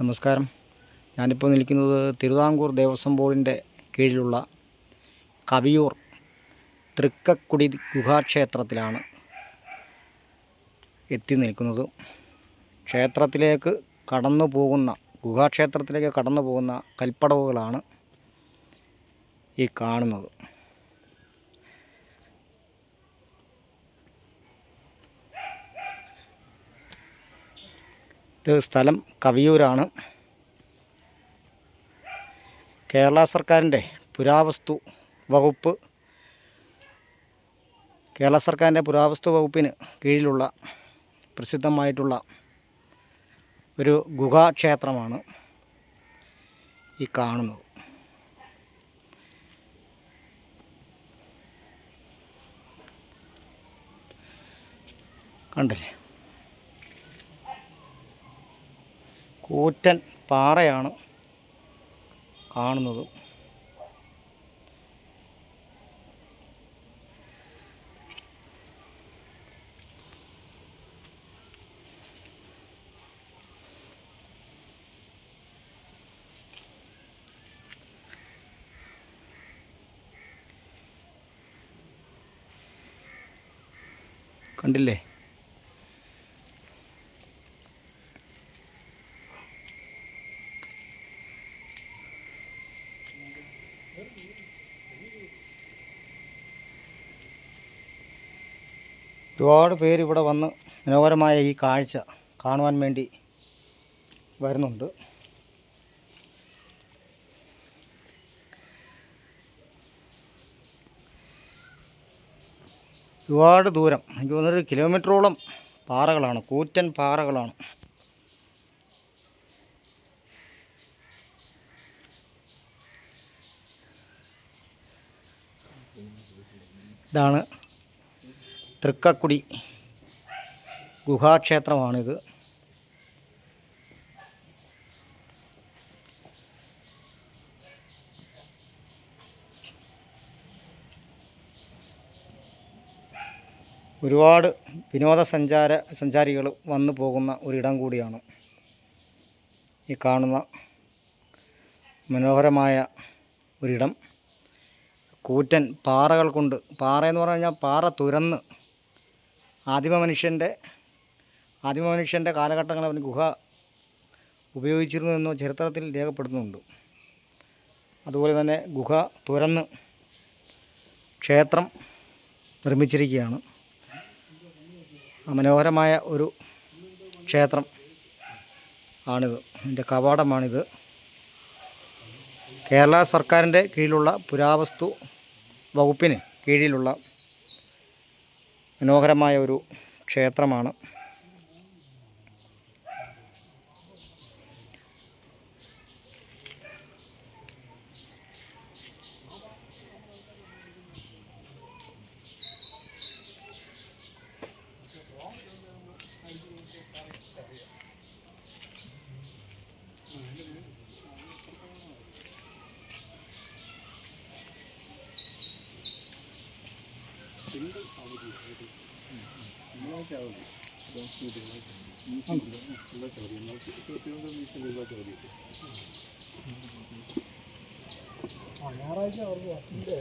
നമസ്കാരം. ഞാനിപ്പോൾ നിൽക്കുന്നത് തിരുവിതാംകൂർ ദേവസ്വം ബോർഡിന്റെ കീഴിലുള്ള കവിയൂർ തൃക്കക്കുടി ഗുഹാക്ഷേത്രത്തിലാണ് എത്തി നിൽക്കുന്നത്. ക്ഷേത്രത്തിലേക്ക് കടന്നു പോകുന്ന ഗുഹാക്ഷേത്രത്തിലേക്ക് കടന്നു പോകുന്ന കൽപ്പടവുകളാണ് ഈ കാണുന്നത്. ഇത് സ്ഥലം കവിയൂരാണ്. കേരള സർക്കാരിന്റെ പുരാവസ്തു വകുപ്പ് കേരള സർക്കാരിന്റെ പുരാവസ്തു വകുപ്പിന് കീഴിലുള്ള പ്രസിദ്ധമായിട്ടുള്ള ഒരു ഗുഹാക്ഷേത്രമാണ് ഈ കാണുന്നത്. കണ്ടില്ലേ? കൂറ്റൻ പാറയാണ് കാണുന്നത്. കണ്ടില്ലേ? ഒരുപാട് പേര് ഇവിടെ വന്ന് മനോഹരമായ ഈ കാഴ്ച കാണുവാൻ വേണ്ടി വരുന്നുണ്ട്. ഒരുപാട് ദൂരം എനിക്ക് തോന്നുന്നൊരു കിലോമീറ്ററോളം പാറകളാണ് കൂറ്റൻ പാറകളാണ്. ഇതാണ് തൃക്കക്കുടി ഗുഹാക്ഷേത്രമാണിത്. ഒരുപാട് വിനോദസഞ്ചാര സഞ്ചാരികൾ വന്നു പോകുന്ന ഒരിടം കൂടിയാണ് ഈ കാണുന്ന മനോഹരമായ ഒരിടം. കൂറ്റൻ പാറകൾ കൊണ്ട് പാറയെന്ന് പറഞ്ഞു കഴിഞ്ഞാൽ പാറ തുരന്ന് ആദിമ മനുഷ്യന്റെ ആദിമ മനുഷ്യന്റെ കാലഘട്ടങ്ങളിൽ അവന് ഗുഹ ഉപയോഗിച്ചിരുന്നു എന്ന് ചരിത്രത്തിൽ രേഖപ്പെടുത്തുന്നുണ്ട്. അതുപോലെ തന്നെ ഗുഹ തുരന്ന് ക്ഷേത്രം നിർമ്മിച്ചിരിക്കുകയാണ്. മനോഹരമായ ഒരു ക്ഷേത്രം ആണിത്. ഇതിന്റെ കവാടമാണിത്. കേരള സർക്കാരിന്റെ കീഴിലുള്ള പുരാവസ്തു വകുപ്പിന് കീഴിലുള്ള മനോഹരമായ ഒരു ക്ഷേത്രമാണ്. സിംഗിൾ ചവിതി നമ്മളെ ചവിതി എല്ലാ ചവിതി എല്ലാ ചവിതി ഞായറാഴ്ച അവർക്ക് അച്ഛന്റെ